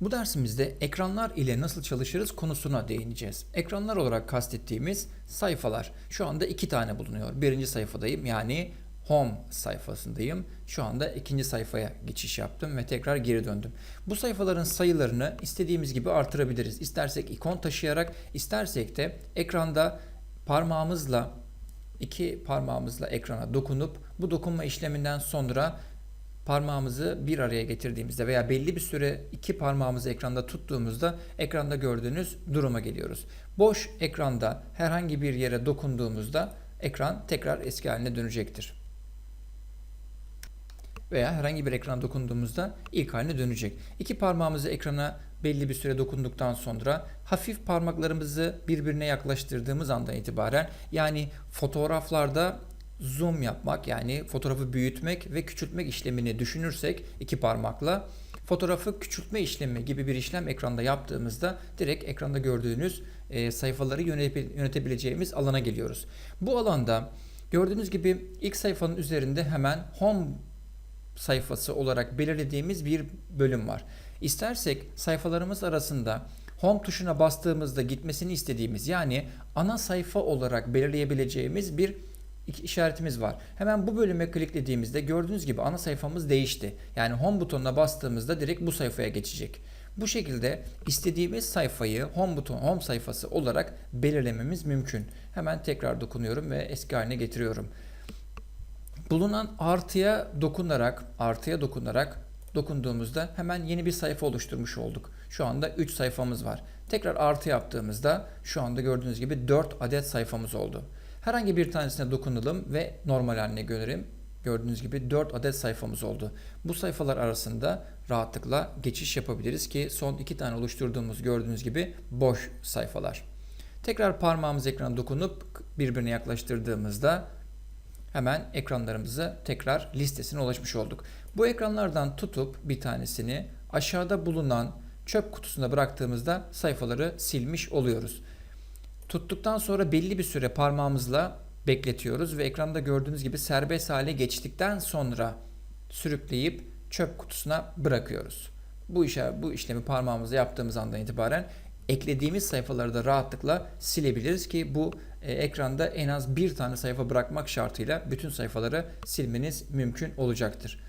Bu dersimizde ekranlar ile nasıl çalışırız konusuna değineceğiz. Ekranlar olarak kastettiğimiz sayfalar. Şu anda iki tane bulunuyor. Birinci sayfadayım yani Home sayfasındayım. Şu anda ikinci sayfaya geçiş yaptım ve tekrar geri döndüm. Bu sayfaların sayılarını istediğimiz gibi artırabiliriz. İstersek ikon taşıyarak, istersek de ekranda parmağımızla iki parmağımızla ekrana dokunup bu dokunma işleminden sonra parmağımızı bir araya getirdiğimizde veya belli bir süre iki parmağımızı ekranda tuttuğumuzda ekranda gördüğünüz duruma geliyoruz. Boş ekranda herhangi bir yere dokunduğumuzda ekran tekrar eski haline dönecektir. Veya herhangi bir ekrana dokunduğumuzda ilk haline dönecek. İki parmağımızı ekrana belli bir süre dokunduktan sonra hafif parmaklarımızı birbirine yaklaştırdığımız andan itibaren yani fotoğraflarda zoom yapmak yani fotoğrafı büyütmek ve küçültmek işlemini düşünürsek iki parmakla fotoğrafı küçültme işlemi gibi bir işlem ekranda yaptığımızda direkt ekranda gördüğünüz e, sayfaları yönetebil- yönetebileceğimiz alana geliyoruz. Bu alanda gördüğünüz gibi ilk sayfanın üzerinde hemen home sayfası olarak belirlediğimiz bir bölüm var. İstersek sayfalarımız arasında Home tuşuna bastığımızda gitmesini istediğimiz yani ana sayfa olarak belirleyebileceğimiz bir işaretimiz var. Hemen bu bölüme kliklediğimizde gördüğünüz gibi ana sayfamız değişti. Yani Home butonuna bastığımızda direkt bu sayfaya geçecek. Bu şekilde istediğimiz sayfayı Home buton Home sayfası olarak belirlememiz mümkün. Hemen tekrar dokunuyorum ve eski haline getiriyorum. Bulunan artıya dokunarak, artıya dokunarak dokunduğumuzda hemen yeni bir sayfa oluşturmuş olduk. Şu anda 3 sayfamız var. Tekrar artı yaptığımızda şu anda gördüğünüz gibi 4 adet sayfamız oldu. Herhangi bir tanesine dokunalım ve normal haline görelim. Gördüğünüz gibi 4 adet sayfamız oldu. Bu sayfalar arasında rahatlıkla geçiş yapabiliriz ki son 2 tane oluşturduğumuz gördüğünüz gibi boş sayfalar. Tekrar parmağımız ekrana dokunup birbirine yaklaştırdığımızda hemen ekranlarımızı tekrar listesine ulaşmış olduk. Bu ekranlardan tutup bir tanesini aşağıda bulunan çöp kutusuna bıraktığımızda sayfaları silmiş oluyoruz. Tuttuktan sonra belli bir süre parmağımızla bekletiyoruz ve ekranda gördüğünüz gibi serbest hale geçtikten sonra sürükleyip çöp kutusuna bırakıyoruz. Bu işe bu işlemi parmağımızla yaptığımız andan itibaren eklediğimiz sayfaları da rahatlıkla silebiliriz ki bu e, ekranda en az bir tane sayfa bırakmak şartıyla bütün sayfaları silmeniz mümkün olacaktır.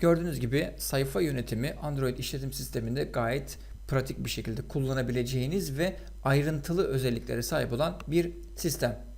Gördüğünüz gibi sayfa yönetimi Android işletim sisteminde gayet pratik bir şekilde kullanabileceğiniz ve ayrıntılı özelliklere sahip olan bir sistem.